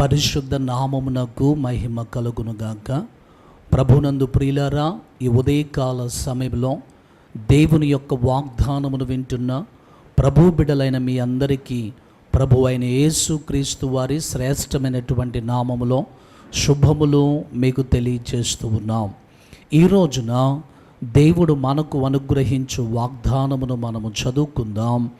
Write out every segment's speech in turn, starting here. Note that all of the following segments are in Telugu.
పరిశుద్ధ నామమునకు మహిమ కలుగునుగాక. ప్రభునందు ప్రియులారా ఈ ఉదయకాల సమయంలో దేవుని యొక్క వాగ్దానమును వింటున్న ప్రభు బిడలైన మీ అందరికీ ప్రభు అయిన యేసు క్రీస్తు వారి శ్రేష్టమైనటువంటి నామములో శుభములు మీకు తెలియచేస్తూ ఉన్నాం. ఈ రోజున దేవుడు మనకు అనుగ్రహించు వాగ్దానమును మనము చదువుకుందాం.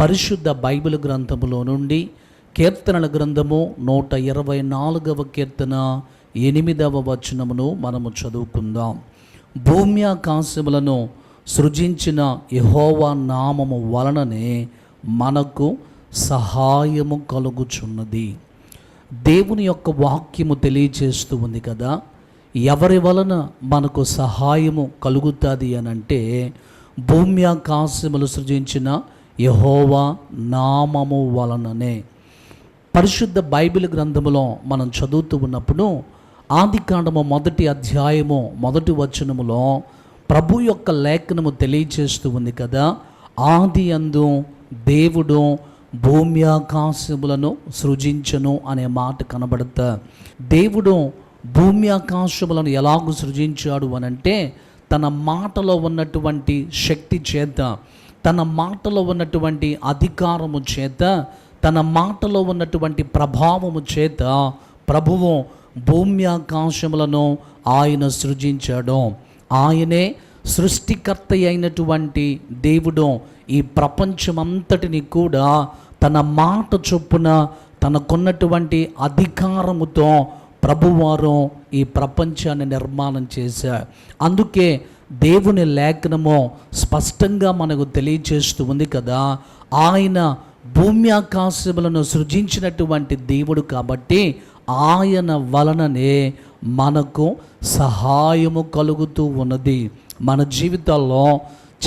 పరిశుద్ధ బైబిల్ గ్రంథములో నుండి కీర్తనల గ్రంథము నూట ఇరవై నాలుగవ కీర్తన ఎనిమిదవ వచనమును మనము చదువుకుందాం. భూమి ఆకాశములను సృజించిన యహోవా నామము వలననే మనకు సహాయము కలుగుచున్నది. దేవుని యొక్క వాక్యము తెలియచేస్తూ ఉంది కదా ఎవరి వలన మనకు సహాయము కలుగుతుంది అని అంటే భూమ్యాకాశములు సృజించిన యహోవా నామము వలననే. పరిశుద్ధ బైబిల్ గ్రంథములో మనం చదువుతూ ఉన్నప్పుడు ఆది కాండము మొదటి అధ్యాయము మొదటి వచనములో ప్రభు యొక్క లేఖనము తెలియజేస్తూ ఉంది కదా. ఆది అందు దేవుడు భూమి ఆకాశములను సృజించను అనే మాట కనబడతా. దేవుడు భూమి ఆకాశములను ఎలాగూ సృజించాడు అనంటే తన మాటలో ఉన్నటువంటి శక్తి చేత తన మాటలో ఉన్నటువంటి అధికారము చేత తన మాటలో ఉన్నటువంటి ప్రభావము చేత ప్రభువు భూమి ఆకాశములను ఆయన సృజించాడు. ఆయనే సృష్టికర్త అయినటువంటి దేవుడు ఈ ప్రపంచమంతటిని కూడా తన మాట చొప్పున తనకున్నటువంటి అధికారముతో ప్రభువారు ఈ ప్రపంచాన్ని నిర్మాణం చేశారు. అందుకే దేవుని లేఖనము స్పష్టంగా మనకు తెలియచేస్తూ ఉంది కదా. ఆయన భూమి ఆకాశములను సృజించినటువంటి దేవుడు కాబట్టి ఆయన వలననే మనకు సహాయము కలుగుతూ ఉన్నది. మన జీవితాల్లో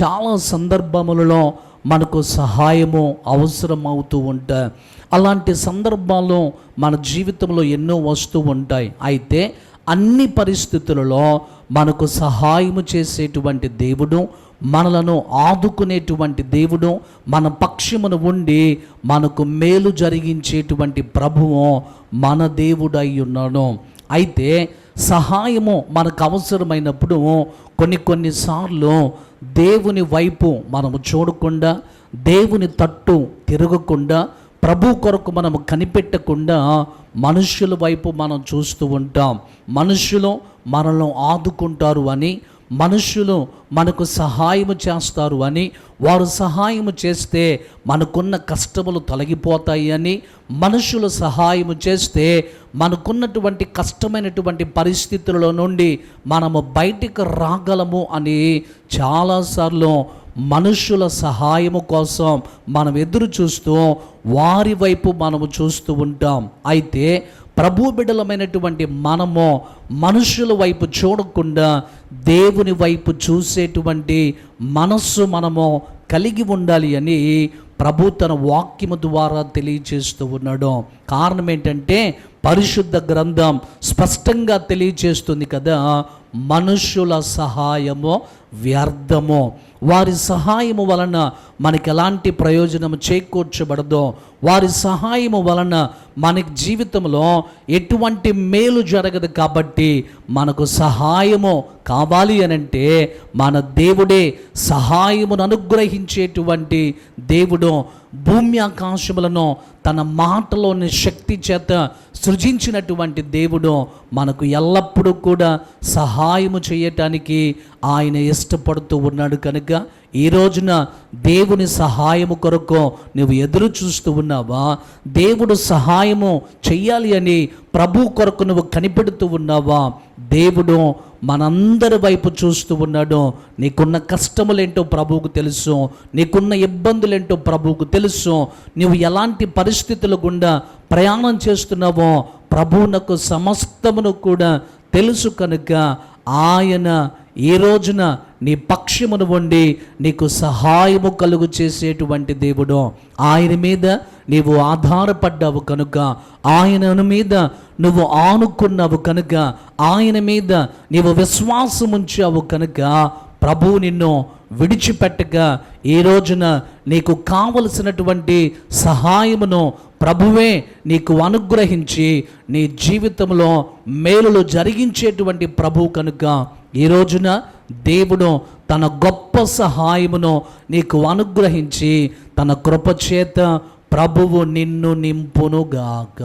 చాలా సందర్భములలో మనకు సహాయము అవసరమవుతూ ఉంటాయి. అలాంటి సందర్భాలు మన జీవితంలో ఎన్నో వస్తూ ఉంటాయి. అయితే అన్ని పరిస్థితులలో మనకు సహాయము చేసేటువంటి దేవుడు మనలను ఆదుకునేటువంటి దేవుడు మన పక్షమును ఉండి మనకు మేలు జరిగించేటువంటి ప్రభువు మన దేవుడై ఉన్నాడు అయితే సహాయము మనకు అవసరమైనప్పుడు కొన్ని కొన్నిసార్లు దేవుని వైపు మనము చూడకుండా దేవుని తట్టు తిరగకుండా ప్రభు కొరకు మనము కనిపెట్టకుండా మనుషుల వైపు మనం చూస్తూ ఉంటాం. మనుషులు మనల్ని ఆదుకుంటారు అని మనుషులు మనకు సహాయము చేస్తారు అని వారు సహాయము చేస్తే మనకున్న కష్టములు తొలగిపోతాయి అని మనుషులు సహాయము చేస్తే మనకున్నటువంటి కష్టమైనటువంటి పరిస్థితులలో నుండి మనము బయటికి రాగలము అని చాలాసార్లు మనుషుల సహాయము కోసం మనం ఎదురు చూస్తూ వారి వైపు మనము చూస్తూ ఉంటాం. అయితే ప్రభు బిడలమైనటువంటి మనము మనుషుల వైపు చూడకుండా దేవుని వైపు చూసేటువంటి మనస్సు మనము కలిగి ఉండాలి అని ప్రభు తన వాక్యము ద్వారా తెలియచేస్తూ ఉన్నాడు. కారణం ఏంటంటే పరిశుద్ధ గ్రంథం స్పష్టంగా తెలియజేస్తుంది కదా. మనుషుల సహాయము వ్యర్థము. వారి సహాయము వలన మనకి ఎలాంటి ప్రయోజనం చేకూర్చబడదో వారి సహాయము వలన మనకి జీవితంలో ఎటువంటి మేలు జరగదు కాబట్టి మనకు సహాయము కావాలి అనంటే మన దేవుడే సహాయమును అనుగ్రహించేటువంటి దేవుడు భూమి ఆకాశములను తన మాటలోని శక్తి చేత సృజించినటువంటి దేవుడు మనకు ఎల్లప్పుడూ కూడా సహాయము చేయటానికి ఆయన ఇష్టపడుతూ ఉన్నాడు కనుక ఈ రోజున దేవుని సహాయము కొరకు నువ్వు ఎదురు చూస్తూ ఉన్నావా? దేవుడు సహాయము చెయ్యాలి అని ప్రభు కొరకు నువ్వు కనిపెడుతూ ఉన్నావా? దేవుడు మనందరి వైపు చూస్తూ ఉన్నాడు. నీకున్న కష్టములేంటో ప్రభువుకు తెలుసు. నీకున్న ఇబ్బందులేంటో ప్రభువుకు తెలుసు. నువ్వు ఎలాంటి పరిస్థితుల గుండా ప్రయాణం చేస్తున్నావో ప్రభువునకు సమస్తమును కూడా తెలుసు కనుక ఆయన ఈ రోజున నీ పక్షమును వండి నీకు సహాయము కలుగు చేసేటువంటి దేవుడు. ఆయన మీద నీవు ఆధారపడ్డావు కనుక ఆయన మీద నువ్వు ఆనుకున్నావు కనుక ఆయన మీద నీవు విశ్వాసం ఉంచావు కనుక ప్రభువు నిన్ను విడిచిపెట్టక ఈ రోజున నీకు కావలసినటువంటి సహాయమును ప్రభువే నీకు అనుగ్రహించి నీ జీవితంలో మేలులు జరిగించేటువంటి ప్రభు కనుక ఈ రోజున దేవుడు తన గొప్ప సహాయమును నీకు అనుగ్రహించి తన కృపచేత ప్రభువు నిన్ను నింపునుగాక.